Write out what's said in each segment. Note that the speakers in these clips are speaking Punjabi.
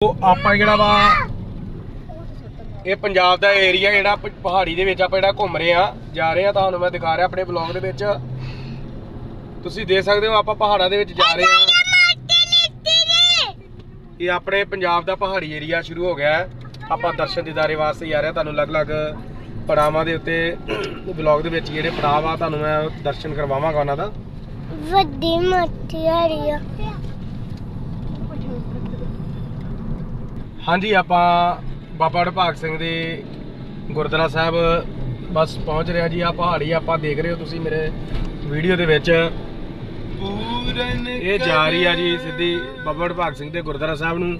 ਉਹ ਆਪਾਂ ਜਿਹੜਾ ਵਾ ਇਹ ਪੰਜਾਬ ਦਾ ਏਰੀਆ ਜਿਹੜਾ ਪਹਾੜੀ ਦੇ ਵਿੱਚ ਆਪਾਂ ਜਿਹੜਾ ਘੁੰਮ ਰਹੇ ਆ ਜਾ ਰਹੇ ਆ ਤੁਹਾਨੂੰ ਮੈਂ ਦਿਖਾ ਰਿਹਾ ਆਪਣੇ ਬਲੌਗ ਦੇ ਵਿੱਚ। ਤੁਸੀਂ ਦੇਖ ਸਕਦੇ ਹੋ ਆਪਾਂ ਪਹਾੜਾਂ ਦੇ ਵਿੱਚ ਜਾ ਰਹੇ ਆ ਇਹ ਆਪਣੇ ਪੰਜਾਬ ਦਾ ਪਹਾੜੀ ਏਰੀਆ ਸ਼ੁਰੂ ਹੋ ਗਿਆ ਹੈ। ਆਪਾਂ ਦਰਸ਼ਨ ਦਿਦਾਰੇ ਵਾਸਤੇ ਜਾ ਰਹੇ ਆ ਤੁਹਾਨੂੰ ਅਲੱਗ-ਅਲੱਗ ਪੜਾਵਾਂ ਦੇ ਉੱਤੇ ਬਲੌਗ ਦੇ ਵਿੱਚ ਜਿਹੜੇ ਪੜਾਅ ਆ ਤੁਹਾਨੂੰ ਮੈਂ ਦਰਸ਼ਨ ਕਰਵਾਵਾਂਗਾ ਉਹਨਾਂ ਦਾ। ਵੱਡੀ ਮੱਠੀ ਹਰੀ ਆ ਹਾਂਜੀ ਆਪਾਂ ਬਾਬਾ ਹਰਭਾਗ ਸਿੰਘ ਦੇ ਗੁਰਦੁਆਰਾ ਸਾਹਿਬ ਬਸ ਪਹੁੰਚ ਰਿਹਾ ਜੀ। ਆ ਪਹਾੜੀ ਆਪਾਂ ਦੇਖ ਰਹੇ ਹੋ ਤੁਸੀਂ ਮੇਰੇ ਵੀਡੀਓ ਦੇ ਵਿੱਚ। ਇਹ ਜਾ ਰਹੀ ਆ ਜੀ ਸਿੱਧੀ ਬਾਬਾ ਹਰਭਾਗ ਸਿੰਘ ਦੇ ਗੁਰਦੁਆਰਾ ਸਾਹਿਬ ਨੂੰ।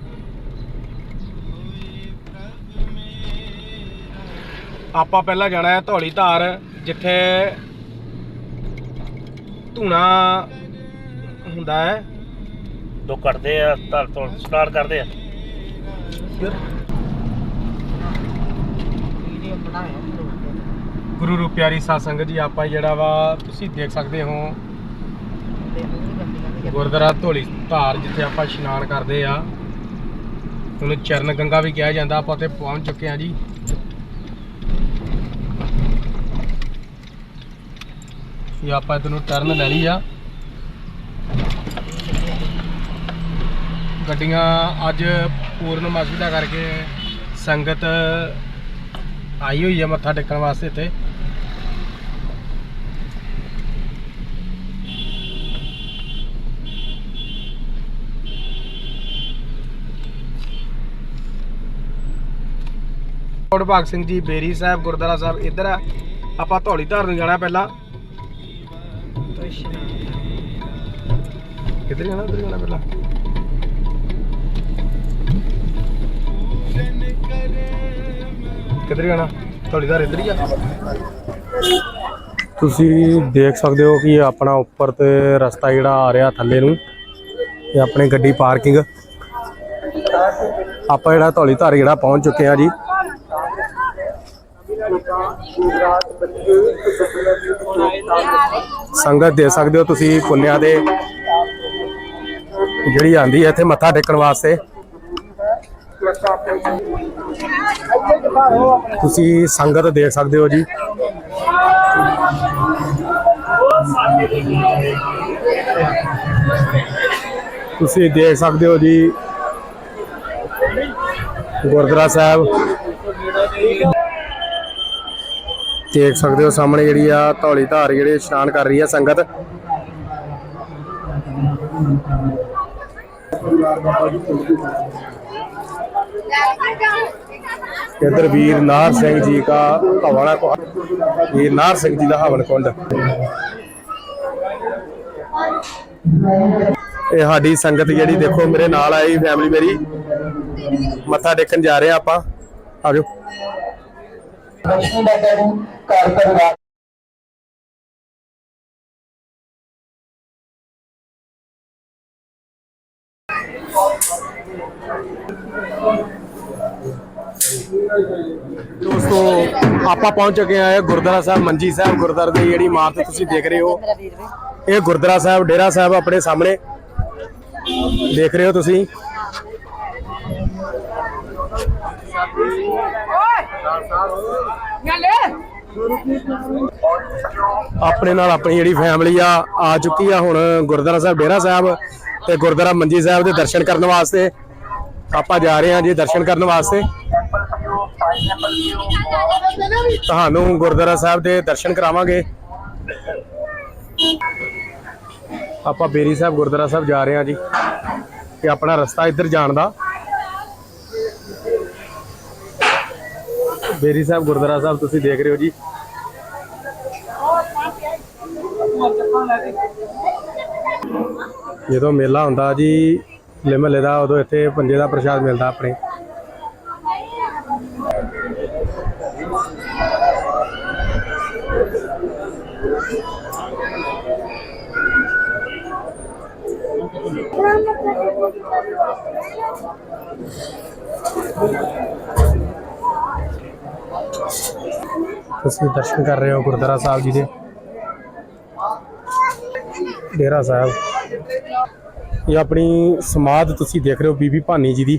ਆਪਾਂ ਪਹਿਲਾਂ ਜਾਣਾ ਹੈ ਧੌਲੀ ਧਾਰ ਜਿੱਥੇ ਧੂਣਾ ਹੁੰਦਾ ਹੈ। ਦੋ ਕੱਟਦੇ ਆ ਧਰ ਤੋਂ ਸਟਾਰਟ ਕਰਦੇ ਆ। ਗੁਰੂ ਰੂਪ ਪਿਆਰੀ ਸਾਧ ਸੰਗਤ ਜੀ ਆਪਾਂ ਜਿਹੜਾ ਵਾ ਤੁਸੀਂ ਦੇਖ ਸਕਦੇ ਹੋ। ਗੁਰਦੁਆਰਾ ਧੋਲੀ ਧਾਰ ਜਿੱਥੇ ਆਪਾਂ ਇਸ਼ਨਾਨ ਕਰਦੇ ਆ। ਉਹਨੂੰ ਚਰਨ ਗੰਗਾ ਵੀ ਕਿਹਾ ਜਾਂਦਾ ਆਪਾਂ ਉੱਥੇ ਪਹੁੰਚ ਚੁੱਕੇ ਆ ਜੀ। ਇਹ ਆਪਾਂ ਇਧਰ ਨੂੰ ਟਰਨ ਲੈ ਲਈ ਆ। ਗੱਡੀਆਂ ਅੱਜ ਪੂਰਨਮਾਸ਼ੀ ਦਾ ਕਰਕੇ ਸੰਗਤ ਆਈ ਹੋਈ ਹੈ ਮੱਥਾ ਟੇਕਣ ਵਾਸਤੇ ਇੱਥੇ। ਗੁਰ ਭਾਗ ਸਿੰਘ ਜੀ, ਬੇਰੀ ਸਾਹਿਬ, ਗੁਰਦੁਆਰਾ ਸਾਹਿਬ, ਇੱਧਰ ਆ। ਆਪਾਂ ਧੌਲੀ ਧਾਰ ਨੂੰ ਜਾਣਾ ਪਹਿਲਾਂ। ਕਿੱਧਰ ਜਾਣਾ, ਉੱਧਰ ਜਾਣਾ ਪਹਿਲਾਂ? ਕਿੱਧਰ ਜਾਣਾ? ਧੌਲੀ ਇੱਧਰ ਹੀ ਆ। ਤੁਸੀਂ ਦੇਖ ਸਕਦੇ ਹੋ ਕਿ ਆਪਣਾ ਉੱਪਰ ਤੇ ਰਸਤਾ ਜਿਹੜਾ ਆ ਰਿਹਾ ਥੱਲੇ ਨੂੰ, ਇਹ ਆਪਣੀ ਗੱਡੀ ਪਾਰਕਿੰਗ। ਆਪਾਂ ਜਿਹੜਾ ਧੌਲੀ ਧਾਰ ਜਿਹੜਾ ਪਹੁੰਚ ਚੁੱਕੇ ਆ ਜੀ। ਸੰਗਤ ਦੇ ਸਕਦੇ ਹੋ ਤੁਸੀਂ ਪੁੰਨਿਆ ਦੇ। ਜਿਹੜੀ ਆਂਦੀ ਹੈ ਇੱਥੇ ਮੱਥਾ ਟੇਕਣ ਵਾਸਤੇ। ਤੁਸੀਂ ਸੰਗਤ ਦੇਖ ਸਕਦੇ ਹੋ ਜੀ। ਤੁਸੀਂ ਦੇਖ ਸਕਦੇ ਹੋ ਜੀ, ਗੁਰਦੁਆਰਾ ਸਾਹਿਬ। ਦੇਖ ਸਕਦੇ ਹੋ ਸਾਹਮਣੇ ਜਿਹੜੀ ਆ ਧੌਲੀ ਧਾਰ ਜਿਹੜੇ ਇਸ਼ਨਾਨ ਕਰ ਰਹੀ ਆ ਸੰਗਤ। ਇਧਰ ਵੀਰ ਨਾਰ ਸਿੰਘ ਜੀ ਦਾ ਹਵਨ ਹੈ ਵੀਰ ਨਾਰ ਸਿੰਘ ਜੀ ਦਾ ਹਵਨ ਕੁੰਡ। ਇਹ ਸਾਡੀ ਸੰਗਤ ਜਿਹੜੀ ਦੇਖੋ, ਮੇਰੇ ਨਾਲ ਆਈ ਫੈਮਿਲੀ ਮੇਰੀ। ਮੱਥਾ ਟੇਕਣ ਜਾ ਰਹੇ ਆ ਆਪਾਂ। ਆਜੋ ਲక్ష్ਮੀ ਮਾਤਾ ਘਰ ਪਰਿਵਾਰ ਦੋਸਤੋ, ਆਪਾਂ ਪਹੁੰਚ ਚੁੱਕੇ ਆ ਗੁਰਦੁਆਰਾ ਸਾਹਿਬ, ਮੰਜੀ ਸਾਹਿਬ ਗੁਰਦੁਆਰੇ ਦੀ ਜਿਹੜੀ ਇਮਾਰਤ ਤੁਸੀਂ ਦੇਖ ਰਹੇ ਹੋ। ਇਹ ਗੁਰਦੁਆਰਾ ਸਾਹਿਬ, ਡੇਰਾ ਸਾਹਿਬ ਆਪਣੇ ਸਾਹਮਣੇ। ਦੇਖ ਰਹੇ ਹੋ ਤੁਸੀਂ। ਆਪਣੇ ਨਾਲ ਆਪਣੀ ਜਿਹੜੀ ਫੈਮਿਲੀ ਆ ਆ ਚੁੱਕੀ ਆ ਹੁਣ ਗੁਰਦੁਆਰਾ ਸਾਹਿਬ, ਡੇਰਾ ਸਾਹਿਬ ਤੇ ਗੁਰਦੁਆਰਾ ਮੰਜੀ ਸਾਹਿਬ ਦੇ ਦਰਸ਼ਨ ਕਰਨ ਵਾਸਤੇ। ਆਪਾਂ ਜਾ ਰਹੇ ਹਾਂ ਜੀ ਦਰਸ਼ਨ ਕਰਨ ਵਾਸਤੇ। ਤੁਹਾਨੂੰ ਗੁਰਦੁਆਰਾ ਸਾਹਿਬ ਦੇ ਦਰਸ਼ਨ ਕਰਾਵਾਂਗੇ। ਆਪਾਂ ਬੇਰੀ ਸਾਹਿਬ ਗੁਰਦੁਆਰਾ ਸਾਹਿਬ ਜਾ ਰਹੇ ਹਾਂ ਜੀ ਤੇ ਆਪਣਾ ਰਸਤਾ ਇੱਧਰ ਜਾਣ ਦਾ। ਬੇਰੀ ਸਾਹਿਬ ਗੁਰਦੁਆਰਾ ਸਾਹਿਬ ਤੁਸੀਂ ਦੇਖ ਰਹੇ ਹੋ ਜੀ। ਜਦੋਂ ਮੇਲਾ ਹੁੰਦਾ ਜੀ ਲਿਮਲੇ ਦਾ ਉਦੋਂ ਇੱਥੇ ਪੰਜੇ ਦਾ ਪ੍ਰਸ਼ਾਦ ਮਿਲਦਾ ਆਪਣੇ ਤੁਸੀਂ ਦਰਸ਼ਨ ਕਰ ਰਹੇ ਹੋ ਗੁਰਦੁਆਰਾ ਸਾਹਿਬ ਜੀ ਦੇ ਡੇਰਾ ਸਾਹਿਬ ਇਹ ਆਪਣੀ ਸਮਾਧ ਤੁਸੀਂ ਦੇਖ ਰਹੇ ਹੋ ਬੀਬੀ ਭਾਨੀ ਜੀ ਦੀ।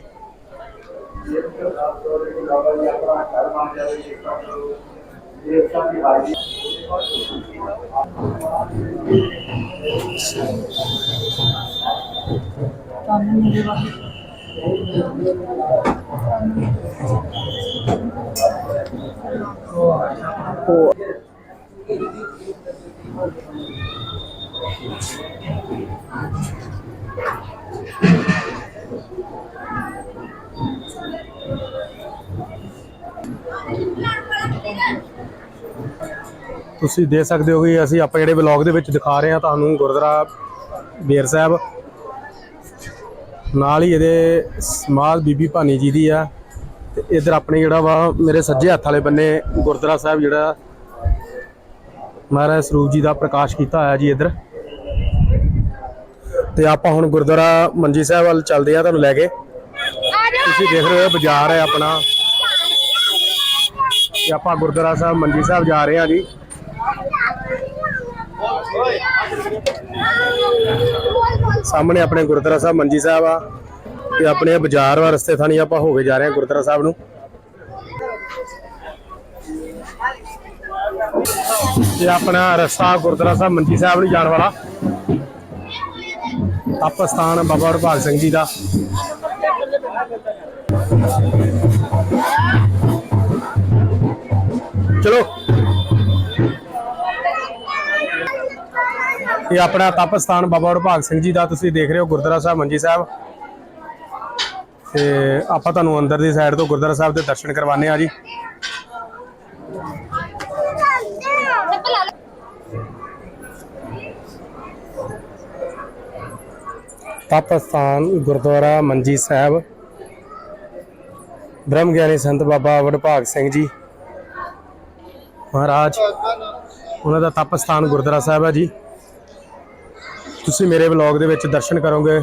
ਤੁਸੀਂ ਦੇਖ ਸਕਦੇ ਹੋ ਕਿ ਅਸੀਂ ਆਪਾਂ ਜਿਹੜੇ ਵਲੌਗ ਦੇ ਵਿੱਚ ਦਿਖਾ ਰਹੇ ਹਾਂ ਤੁਹਾਨੂੰ ਗੁਰਦੁਆਰਾ ਬੇਰ ਸਾਹਿਬ। ਨਾਲ ਹੀ ਇਹਦੇ ਸਮਾਧ ਬੀਬੀ ਭਾਨੀ ਜੀ ਦੀ ਆ। ਤੇ ਇਧਰ ਆਪਣੇ ਜਿਹੜਾ ਵਾ, ਮੇਰੇ ਸੱਜੇ ਹੱਥ ਵਾਲੇ ਬੰਨੇ ਗੁਰਦੁਆਰਾ ਸਾਹਿਬ ਜਿਹੜਾ ਮਹਾਰਾਜ ਸਰੂਪ ਜੀ ਦਾ ਪ੍ਰਕਾਸ਼ ਕੀਤਾ ਹੋਇਆ ਜੀ ਇਧਰ। ਤੇ ਆਪਾਂ ਹੁਣ ਗੁਰਦੁਆਰਾ ਮੰਜੀ ਸਾਹਿਬ ਵੱਲ ਚੱਲਦੇ ਆ ਤੁਹਾਨੂੰ ਲੈ ਕੇ। ਤੁਸੀਂ ਦੇਖ ਰਹੇ ਹੋ ਬਾਜ਼ਾਰ ਹੈ ਆਪਣਾ। ਤੇ ਆਪਾਂ ਗੁਰਦੁਆਰਾ ਸਾਹਿਬ ਮੰਜੀ ਸਾਹਿਬ ਜਾ ਰਹੇ ਹਾਂ ਜੀ। ਸਾਹਮਣੇ ਆਪਣੇ ਗੁਰਦੁਆਰਾ ਸਾਹਿਬ ਮੰਜੀ ਸਾਹਿਬ ਆ ਤੇ ਆਪਣੇ ਬਾਜ਼ਾਰ ਵਾ, ਰਸਤੇ ਥਾਣੀ ਆਪਾਂ ਹੋ ਕੇ ਜਾ ਰਹੇ ਹਾਂ ਗੁਰਦੁਆਰਾ ਸਾਹਿਬ ਨੂੰ। ਇਹ ਆਪਣਾ ਰਸਤਾ ਗੁਰਦੁਆਰਾ ਸਾਹਿਬ ਮੰਜੀ ਸਾਹਿਬ ਨੂੰ ਜਾਣ ਵਾਲਾ। ਤਪ ਸਥਾਨ ਬਾਬਾ ਹਰਭਾਗ ਸਿੰਘ ਜੀ ਦਾ। ਚਲੋ। ਇਹ ਆਪਣਾ ਤਪ ਸਥਾਨ ਬਾਬਾ ਹਰਭਾਗ ਸਿੰਘ ਜੀ ਦਾ ਤੁਸੀਂ ਦੇਖ ਰਹੇ ਹੋ, ਗੁਰਦੁਆਰਾ ਸਾਹਿਬ ਮੰਜੀ ਸਾਹਿਬ। ਤੇ ਆਪਾਂ ਤੁਹਾਨੂੰ ਅੰਦਰ ਦੀ ਸਾਈਡ ਤੋਂ ਗੁਰਦੁਆਰਾ ਸਾਹਿਬ ਦੇ ਦਰਸ਼ਨ ਕਰਵਾਉਂਦੇ ਆ ਜੀ। ਤਪ ਸਥਾਨ ਗੁਰਦੁਆਰਾ ਮੰਜੀ ਸਾਹਿਬ। ਬ੍ਰਹਮ ਗਿਆਨੀ ਸੰਤ ਬਾਬਾ ਵਡਭਾਗ ਸਿੰਘ ਜੀ। ਮਹਾਰਾਜ, ਉਹਨਾਂ ਦਾ ਤਪ ਸਥਾਨ ਗੁਰਦੁਆਰਾ ਸਾਹਿਬ ਹੈ ਜੀ। ਤੁਸੀਂ ਮੇਰੇ ਵਲੌਗ ਦੇ ਵਿੱਚ ਦਰਸ਼ਨ ਕਰੋਗੇ।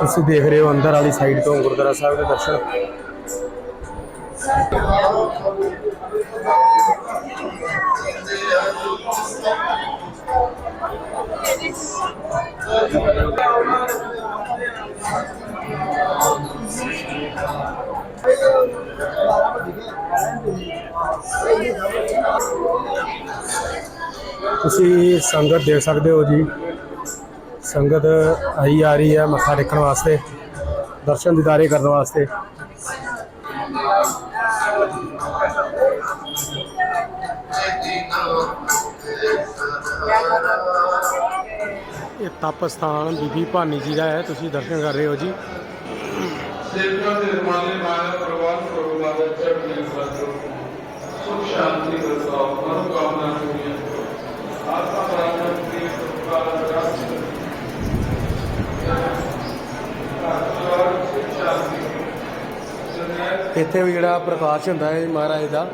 ਤੁਸੀਂ ਦੇਖ ਰਹੇ ਹੋ ਅੰਦਰ ਵਾਲੀ ਸਾਈਡ ਤੋਂ ਗੁਰਦੁਆਰਾ ਸਾਹਿਬ ਦੇ ਦਰਸ਼ਨ। ਤੁਸੀਂ ਸੰਗਤ ਦੇਖ ਸਕਦੇ ਹੋ ਜੀ। ਸੰਗਤ ਆਈ ਆ ਰਹੀ ਹੈ ਮੱਥਾ ਟੇਕਣ ਵਾਸਤੇ ਦਰਸ਼ਨ ਦੀਦਾਰੇ ਕਰਨ ਵਾਸਤੇ। ਇਹ ਤਪ ਸਥਾਨ ਬੀਬੀ ਭਾਨੀ ਜੀ ਦਾ ਹੈ ਤੁਸੀਂ ਦਰਸ਼ਨ ਕਰ ਰਹੇ ਹੋ ਜੀ। ਸੇਵਕਾਂ ਦੇ ਰਮਾਲੇ ਮਾਇਆ ਇੱਥੇ ਵੀ ਜਿਹੜਾ ਪ੍ਰਕਾਸ਼ ਹੁੰਦਾ ਹੈ ਮਹਾਰਾਜ ਦਾ